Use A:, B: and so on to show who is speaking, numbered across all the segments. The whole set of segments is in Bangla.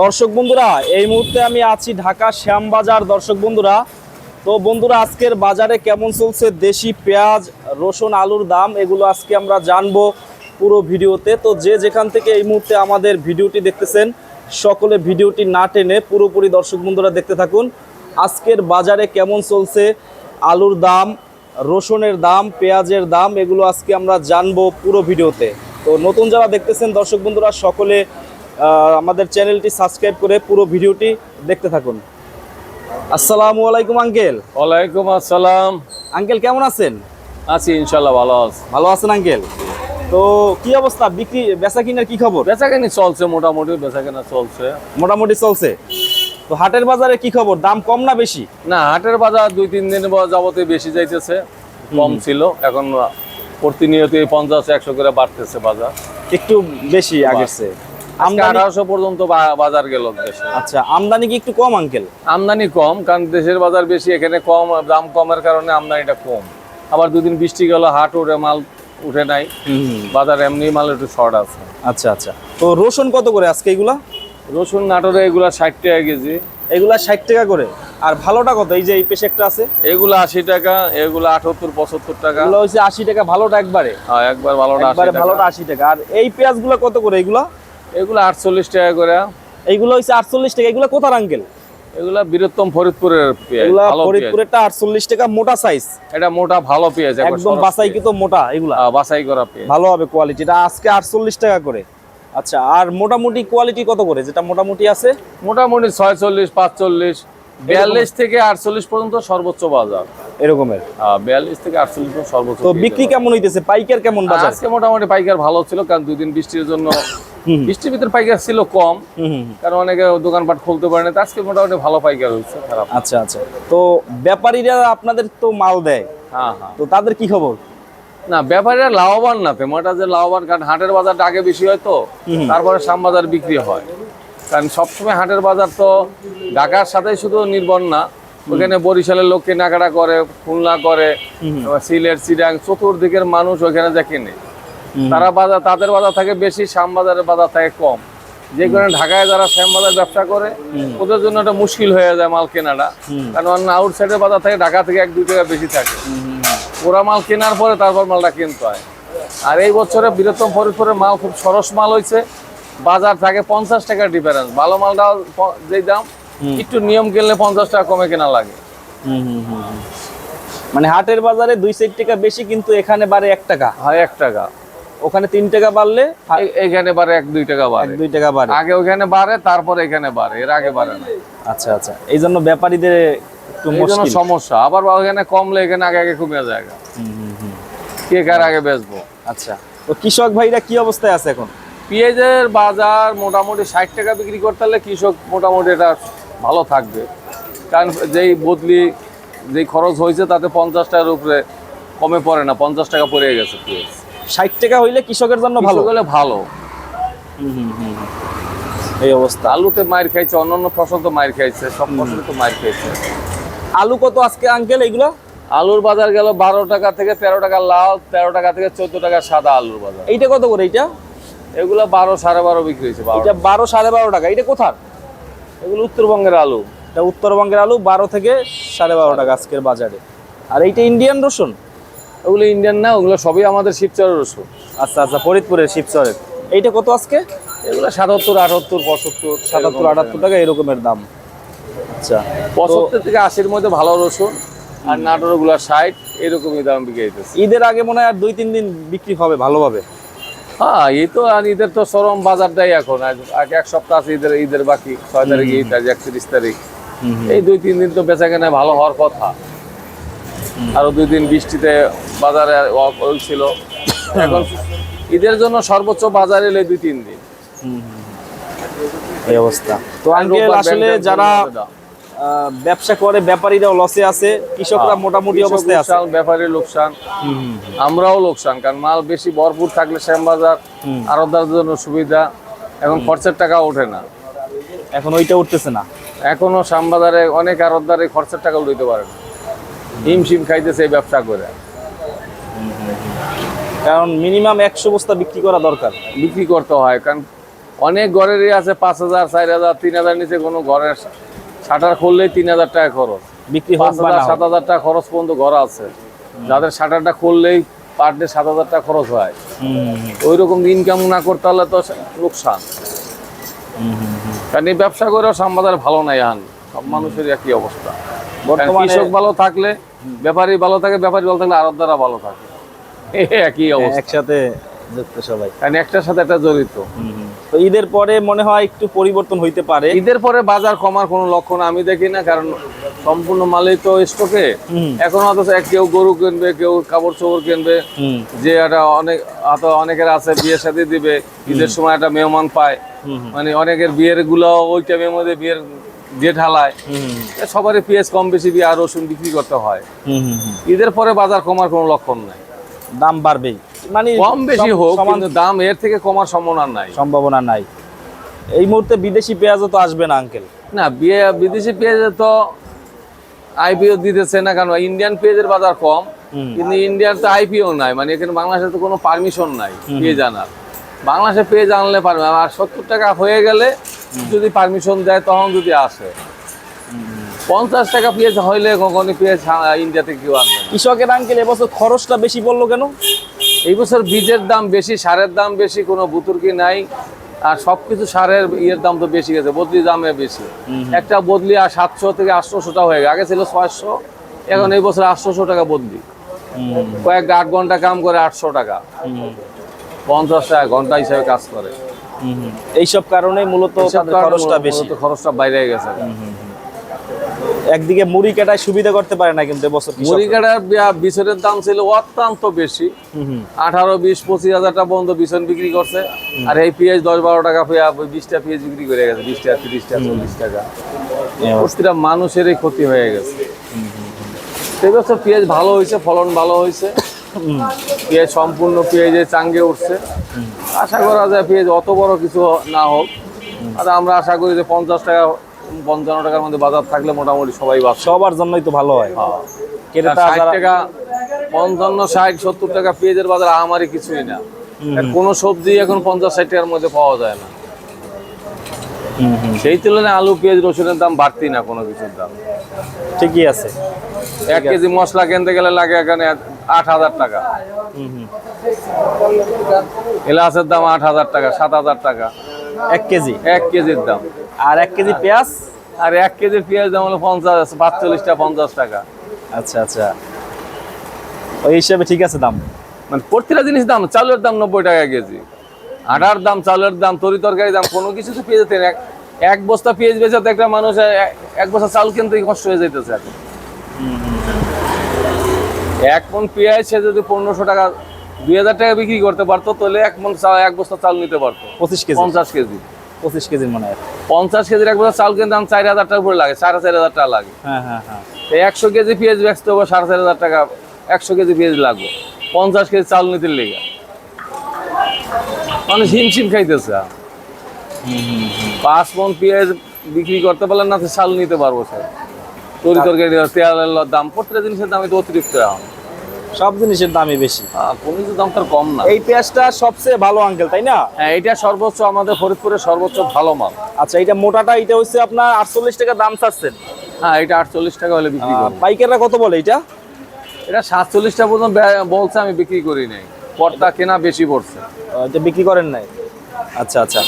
A: দর্শক বন্ধুরা, এই মুহূর্তে আমি আছি ঢাকা শ্যামবাজার। দর্শক বন্ধুরা, তো বন্ধুরা, আজকের বাজারে কেমন চলছে? দেশি পেঁয়াজ, রসুন, আলুর দাম, এগুলো আজকে আমরা জানব পুরো ভিডিওতে। তো যে যেখান থেকে এই মুহূর্তে আমাদের ভিডিওটি দেখতেছেন, সকলে ভিডিওটি না টেনে পুরোপুরি দর্শক বন্ধুরা দেখতে থাকুন। আজকের বাজারে কেমন চলছে? আলুর দাম, রসুনের দাম, পেঁয়াজের দাম, এগুলো আজকে আমরা জানব পুরো ভিডিওতে। তো নতুন যারা দেখতেছেন দর্শক বন্ধুরা, সকলে আমাদের চ্যানেলটি সাবস্ক্রাইব করে পুরো ভিডিওটি দেখতে থাকুন। আসসালামু আলাইকুম আঙ্কেল।
B: ওয়ালাইকুম আসসালাম।
A: আঙ্কেল কেমন আছেন?
B: আছি ইনশাল্লাহ ভালো আছি।
A: ভালো আছেন আঙ্কেল? তো কি অবস্থা? বিক্রি বেচা কিনার কি খবর?
B: বেচা বেচাকেনি চলছে মোটামুটি বেচা বেচাকেনা চলছে।
A: মোটামুটি চলছে। তো হাটের বাজারে কি খবর? দাম কম না বেশি?
B: না হাটের বাজার দুই তিন দিন যাবতে বেশি যাইতেছে কম ছিল। এখন প্রতিনিয়ত পঞ্চাশ একশো করে বাড়তেছে বাজার।
A: একটু বেশি আগের চেয়ে। আমদানি
B: আঠারোশো পর্যন্ত বাজার গেল দেশে।
A: আচ্ছা আমদানি কি একটু কম আঙ্কেল?
B: আমদানি কম কারণ দেশের বাজার বেশি এখানে কম দাম কমের কারণে আমদানিটা কম। আবার দুদিন বৃষ্টি গেল হাট উঠে মাল উঠে নাই। বাজার এমনি মাল একটু শর্ট আছে।
A: আচ্ছা আচ্ছা। তো রসুন কত করে আজকে এগুলা?
B: রসুন নাটোরে এগুলা ষাট টাকা কেজি।
A: এগুলা ষাট টাকা করে। আর ভালোটা কত? এই যে এই পেশে একটা আছে।
B: এগুলো আশি টাকা এগুলো আটাত্তর পঁচাত্তর টাকা।
A: এগুলো হচ্ছে আশি টাকা ভালোটা একবারে।
B: হ্যাঁ, একবার ভালোটা
A: একবারে ভালোটা আশি টাকা। আর এই পেঁয়াজগুলো কত করে এগুলা?
B: এগুলো আটচল্লিশ টাকা করে।
A: এইগুলো হচ্ছে আটচল্লিশ টাকা। এগুলো কোথার আঙ্কেল?
B: এগুলা বীরত্তম ফরিদপুরের
A: এগুলা ফরিদপুরেরটা আটচল্লিশ টাকা মোটা সাইজ
B: এটা মোটা ভালো পেঁয়াজ
A: একদম
B: বাছাই।
A: কিন্তু মোটা এগুলা।
B: হ্যাঁ, বাছাই করা পেঁয়াজ।
A: ভালো হবে কোয়ালিটি এটা আজকে আটচল্লিশ টাকা করে। আচ্ছা আর মোটামুটি কোয়ালিটি কত করে? যেটা মোটামুটি আছে?
B: মোটামুটি ছয়চল্লিশ পাঁচচল্লিশ। বিয়াল্লিশ থেকে আটচল্লিশ পর্যন্ত সর্বোচ্চ বাজার।
A: এরকমের?
B: হ্যাঁ, বিয়াল্লিশ থেকে আটচল্লিশ পর্যন্ত সর্বোচ্চ
A: তো বিক্রি কেমন হইতেছে? পাইকার কেমন বাজার?
B: আজকে মোটামুটি পাইকার ভালো ছিল কারণ দুদিন বৃষ্টির জন্য। বৃষ্টির ভিতরে পাইকার ছিল কম। কারণ অনেকে দোকানপাট খুলতে পারে না তো আজকে মোটামুটি ভালো পাইকার হয়েছে খারাপ।
A: আচ্ছা আচ্ছা। তো ব্যাপারীরা আপনাদের তো মাল দেয়।
B: হ্যাঁ হ্যাঁ।
A: তো তাদের কি খবর?
B: না ব্যাপারীরা লাভবান না তেমনটা যে লাভবান কারণ হাটের বাজারটা আগে বেশি হয় তো তারপরে শ্যামবাজার বিক্রি হয়। কারণ সবসময় হাটের বাজার তো ঢাকার সাথে শুধু নির্ভর না। ওখানে বরিশালের লোক কেনাকাটা করে খুলনা করে সিলেট চিরাং চতুর্দিকের মানুষ ওখানে যা কেনে। তারা বাজার তাদের বাজার থাকে বেশি শ্যামবাজারের বাজার থাকে কম। যে কারণে ঢাকায় যারা শ্যামবাজার ব্যবসা করে ওদের জন্য একটা মুশকিল হয়ে যায় মাল কেনাটা। কারণ অন্য আউটসাইডের বাজার থাকে ঢাকা থেকে এক দুই টাকা বেশি থাকে। ওরা মাল কেনার পরে তারপর মালটা কিনতে হয়। আর এই বছরে বৃহত্তম ফরিদপুরের মাল খুব সরস মাল হয়েছে বাজার থাকে পঞ্চাশ টাকার ডিফারেন্স ভালো মালটা যেই দাম একটু নিয়ম কিনলে পঞ্চাশ টাকা কমে কেনা লাগে।
A: মানে হাটের বাজারে দুই চার টাকা বেশি কিন্তু এখানে বাড়ে এক টাকা।
B: হয় এক টাকা।
A: ওখানে তিন টাকা বাড়লে
B: এখানে বাড়ে এক দুই টাকা বাড়ে।
A: দুই টাকা বাড়ে।
B: আগে ওখানে বাড়ে তারপরে এখানে বাড়ে। এর আগে বাড়ে না।
A: আচ্ছা আচ্ছা। এই জন্য ব্যাপারীদের একটু
B: সমস্যা। আবার ওখানে কমলে এখানে আগে আগে কমে যায়। কে কার আগে বেচবো?
A: আচ্ছা। তো কৃষক ভাইরা কি অবস্থায় আছে এখন?
B: পেঁয়াজের বাজার মোটামুটি ষাট টাকা বিক্রি করতে হলে কৃষক মোটামুটি এটা ভালো থাকবে। কারণ যেই বদলি যেই খরচ হয়েছে তাতে পঞ্চাশ টাকার উপরে কমে পড়ে না পঞ্চাশ টাকা পড়ে গেছে পেঁয়াজ।
A: ষাট টাকা হইলে কৃষকের জন্য ভালো।
B: হলে ভালো।
A: এই অবস্থা।
B: আলুতে মায়ের খাইছে অন্যান্য ফসল তো মায়ের খাইছে সব ফসল তো মায়ের খাইছে।
A: আলু কত আজকে আঙ্কেল এগুলো
B: আলুর বাজার গেল বারো টাকা থেকে তেরো টাকা লাল তেরো টাকা থেকে চোদ্দ টাকা সাদা আলুর বাজার।
A: এইটা কত করে এইটা?
B: এগুলো বারো সাড়ে বারো বিক্রি হয়েছে
A: এটা বারো সাড়ে বারো টাকা। এটা কোথার?
B: এগুলো উত্তরবঙ্গের আলু।
A: এটা উত্তরবঙ্গের আলু বারো থেকে সাড়ে বারো টাকা আজকের বাজারে। আর এইটা ইন্ডিয়ান রসুন?
B: ওগুলো ইন্ডিয়ান না ওগুলো সবই আমাদের শিবচরের রসুন।
A: আচ্ছা আচ্ছা ফরিদপুরের শিবচরের এইটা কত আজকে?
B: এগুলো সাতাত্তর আটাত্তর পঁচাত্তর
A: সাতাত্তর আটাত্তর টাকা। এরকমের দাম। আচ্ছা
B: পঁচাত্তর থেকে আশির মধ্যে ভালো রসুন আর নাটোরগুলা ষাট এরকমই দাম বিক্রি হইতেছে।
A: ঈদের আগে মনে হয় আর দুই তিন দিন বিক্রি হবে ভালোভাবে।
B: হ্যাঁ এই তো আর ঈদের তো চরম বাজারটাই এখন। এক সপ্তাহ আছে ঈদের ঈদের বাকি। ছয় তারিখ ঈদ আজ একত্রিশ তারিখ। এই দুই তিন দিন তো বেচা কেনা ভালো হওয়ার কথা। আরও দুই দিন বৃষ্টিতে বাজারে ছিল এখন ঈদের জন্য সর্বোচ্চ বাজার এলে দুই তিন দিন।
A: এই অবস্থা। তো আসলে যারা ব্যবসা করে ব্যাপারীরাও লসে আছে কৃষকরা মোটামুটি অবস্থায় আছে।
B: ব্যাপারী লোকসান আমরাও লোকসান কারণ মাল বেশি ভরপুর থাকলে শ্যামবাজার আরদার জন্য সুবিধা এখন খরচের টাকা ওঠে না।
A: এখন ওইটা উঠতেছে না।
B: এখনও শ্যামবাজারে অনেক আরদারে খরচের টাকা উঠাইতে পারে না। হিম শিম খাইতেছে এই ব্যবসা করে।
A: কারণ মিনিমাম একশো বস্তা বিক্রি করা দরকার।
B: বিক্রি করতে হয় কারণ অনেক ঘরেরই আছে পাঁচ হাজার চার হাজার তিন হাজার নিচে কোনো ঘরের শাটার খুললেই তিন হাজার টাকা খরচ।
A: বিক্রি
B: পাঁচ হাজার সাত হাজার টাকা খরচ পর্যন্ত ঘর আছে। যাদের শাটারটা খুললেই পার ডে সাত হাজার টাকা খরচ হয়। ওই রকম ইনকাম না করতে হলে তো লোকসান। কারণ এই ব্যবসা করেও সামবাজার ভালো নাই এখন। সব মানুষের একই অবস্থা। কৃষক ভালো থাকলে ব্যাপারী ভালো থাকে ব্যাপারী ভালো থাকলে আরবদারা ভালো থাকে। একই অবস্থা।
A: একসাথে যুক্ত সবাই।
B: কারণ একটার সাথে একটা জড়িত।
A: তো ঈদের পরে মনে হয় একটু পরিবর্তন হইতে পারে।
B: ঈদের পরে বাজার কমার কোনো লক্ষণ আমি দেখি না কারণ সম্পূর্ণ মালই তো স্টকে এখন অথচ কেউ গরু কিনবে কেউ কাপড় চোপড় কিনবে যে একটা অনেক হয়তো অনেকের আছে বিয়ে সাথে দিবে ঈদের সময় একটা মেহমান পায়। মানে অনেকের বিয়েরগুলো ওই টাইমের মধ্যে বিয়ের হালায়।
A: হুম,
B: সবারই পেঁয়াজ কম বেশি দিয়ে আর রসুন বিক্রি করতে হয়। ঈদের পরে বাজার কমার কোনো লক্ষণ নাই।
A: দাম বাড়বেই। মানে
B: কম বেশি হোক কিন্তু দাম এর থেকে কমার সম্ভাবনা নাই।
A: সম্ভাবনা নাই। এই মুহূর্তে বিদেশি পেঁয়াজও তো আসবে না আঙ্কেল।
B: না বিদেশি পেঁয়াজে তো আইপিও দিতেছে না কারণ ইন্ডিয়ান পেঁয়াজের বাজার কম কিন্তু ইন্ডিয়ান তো আইপিও নাই মানে এখানে বাংলাদেশে তো কোনো পারমিশন নাই পেঁয়াজ আনার। বাংলাদেশে পেঁয়াজ আনলে পারবে আর সত্তর টাকা হয়ে গেলে যদি পারমিশন দেয় তখন যদি আসে। পঞ্চাশ টাকা পেঁয়াজ হইলে কখনই পেঁয়াজ আ- ইন্ডিয়া থেকে কেউ আনবে
A: কৃষকের আঙ্কেল এবছর খরচটা বেশি পড়ল কেন?
B: এই বছর বীজের দাম বেশি সারের দাম বেশি কোনো বুতুরকি নাই। আর সবকিছু সারের ইয়ের দাম তো বেশি গেছে বদলি দামে বেশি। একটা বদলি আর সাতশো থেকে আটশোশো টাকা হয়ে গেছে আগে ছিল ছয়শো এখন এই বছর আটশোশো টাকা বদলি। কয়েকটা আট ঘণ্টা কাম করে আটশো টাকা। পঞ্চাশ টাকা ঘণ্টা হিসাবে কাজ করে।
A: এইসব কারণে মূলত খরচটা বেশি।
B: মূলত খরচটা বাইরে গেছে।
A: একদিকে মুড়ি কাটায় সুবিধা করতে পারে না কিন্তু এবছর
B: মুড়ি কাটার বিছনের দাম ছিল অত্যন্ত বেশি। আঠারো বিশ পঁচিশ হাজার টাকা পর্যন্ত বিছন বিক্রি করছে। আর এই পেঁয়াজ দশ বারো টাকা পেঁয়াজ বিশটা পেঁয়াজ বিক্রি করে গেছে বিশ টাকা তিরিশ টাকা চল্লিশ টাকা। প্রতিটা মানুষেরই ক্ষতি হয়ে গেছে। সেই বছর পেঁয়াজ ভালো হয়েছে ফলন ভালো হয়েছে। পেঁয়াজ সম্পূর্ণ পেঁয়াজে চাঙ্গে উঠছে। আশা করা যায় পেঁয়াজ অত বড় কিছু না হোক। আর আমরা আশা করি যে পঞ্চাশ টাকা পঞ্চান্ন টাকার মধ্যে বাজার থাকলে মোটামুটি সবাই বাঁচবে
A: সবার জন্যই তো ভালো হয়।
B: হ্যাঁ।
A: ক্রেতা
B: টাকা পঞ্চান্ন ষাট সত্তর টাকা পেঁয়াজের বাজার আমারই কিছুই না। কোনো সবজি এখন পঞ্চাশ ষাট টাকার মধ্যে পাওয়া যায় না। সেই তুলনায় আলু পেঁয়াজ রসুনের দাম বাড়তি না কোনো কিছুর দাম।
A: ঠিকই আছে।
B: এক কেজি মশলা কিনতে গেলে লাগে এখানে আট হাজার টাকা।
A: হুম, হুম।
B: এলাচের দাম আট হাজার টাকা সাত হাজার টাকা।
A: এক কেজি?
B: এক কেজির দাম।
A: আর এক কেজি পেঁয়াজ
B: আর এক কেজির পেঁয়াজ দাম হলো পঞ্চাশ পাঁচচল্লিশ টাকা পঞ্চাশ টাকা।
A: আচ্ছা আচ্ছা। ওই হিসাবে ঠিক আছে দাম?
B: মানে প্রতিটা জিনিস দাম চালের দাম নব্বই টাকা কেজি। আটার দাম চালের দাম তরি তরকারি দাম কোনো কিছু তো পেঁয়াজ এক এক বস্তা পেঁয়াজ বেচে তো একটা মানুষ এক- বস্তা চাল কিনতেই কষ্ট হয়ে যেতেছে এখন। এক মন পেঁয়াজ সে যদি পনেরোশো টাকা দুই হাজার টাকা বিক্রি করতে পারতো তাহলে এক মন এক বস্তা চাল নিতে পারতো।
A: পঁচিশ কেজি?
B: পঞ্চাশ কেজি।
A: পঁচিশ কেজির মনে হয়।
B: পঞ্চাশ কেজির এক বস্তা চাল কিনতে দাম চার হাজার টাকা উপরে লাগে সাড়ে চার হাজার টাকা লাগে।
A: হ্যাঁ হ্যাঁ হ্যাঁ।
B: একশো কেজি পেঁয়াজ বেচতে হবে সাড়ে চার হাজার টাকা একশো কেজি পেঁয়াজ লাগবে। পঞ্চাশ কেজি চাল নিতে লেগে। মানুষ হিমশিম খাইতেছে। পাঁচ মন পেঁয়াজ বিক্রি করতে পারলেন না চাল নিতে পারব স্যার। তরি তরকারি তেলের দাম প্রত্যেকটা জিনিসের দাম তো অতিরিক্ত এখন।
A: সব জিনিসের দামই বেশি।
B: কোনো দাম তার কম না।
A: এই পেঁয়াজটা সবচেয়ে ভালো আঙ্কেল তাই না?
B: হ্যাঁ এটা সর্বোচ্চ আমাদের ফরিদপুরের সর্বোচ্চ ভালো মাল।
A: আচ্ছা এটা মোটাটা এটা হচ্ছে আপনার আটচল্লিশ টাকা দাম চাচ্ছেন।
B: হ্যাঁ এটা আটচল্লিশ টাকা হলে বিক্রি
A: পাইকাররা কত বলে এটা
B: এটা সাতচল্লিশ টাকা পর্যন্ত বলছে আমি বিক্রি করি নাই। পটটা কেনা বেশি পড়ছে।
A: এটা বিক্রি করেন নাই? আচ্ছা আচ্ছা।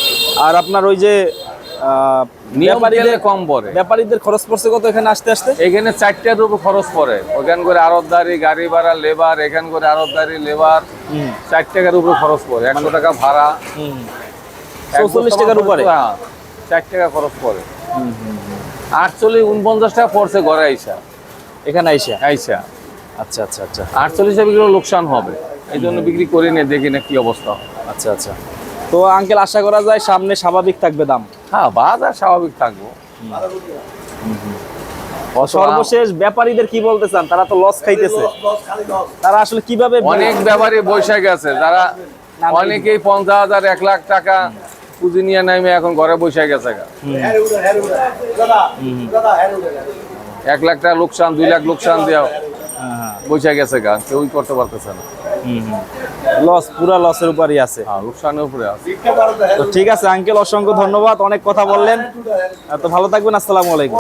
A: আর আপনার ওই যে
B: কম পড়ে।
A: ব্যাপারীদের খরচ পড়ছে কত এখানে আসতে আসতে?
B: এখানে চারটার উপর খরচ পড়ে। ওখান করে আরতদারি গাড়ি ভাড়া লেবার এখান করে আরতদারি লেবার চার টাকার উপর খরচ পড়ে। একশো টাকা ভাড়া।
A: চৌচল্লিশ টাকার উপরে?
B: হ্যাঁ, চার টাকা খরচ পড়ে। আটচল্লিশ উনপঞ্চাশ টাকা পড়ছে ঘরে আইসা।
A: এখানে আইসা?
B: আইসা।
A: আচ্ছা আচ্ছা আচ্ছা।
B: আটচল্লিশে বিক্রি লোকসান হবে। এই জন্য বিক্রি করি না দেখি না কি অবস্থা।
A: আচ্ছা আচ্ছা। তো আঙ্কেল আশা করা যায় সামনে স্বাভাবিক থাকবে দাম।
B: হ্যাঁ বাজার স্বাভাবিক থাকব।
A: সর্বশেষ ব্যাপারীদের কি বলতে চান? তারা তো লস খাইতেছে। তারা আসলে কীভাবে
B: অনেক ব্যাপারী বৈশাখ আছে। যারা অনেকেই পঞ্চাশ হাজার এক লাখ টাকা পুঁজি নিয়ে নামে এখন ঘরে বৈশাখ গেছে গা। এক লাখ টাকা লোকসান দুই লাখ লোকসান দেওয়া। বৈশাখ গেছে গা। কেউই করতে পারতেছে না।
A: লস পুরা লসের উপরই আছে।
B: হ্যাঁ লোকসানের উপরে আছে।
A: তো ঠিক আছে আঙ্কেল অসংখ্য ধন্যবাদ অনেক কথা বললেন। তো ভালো থাকবেন আসসালামু আলাইকুম।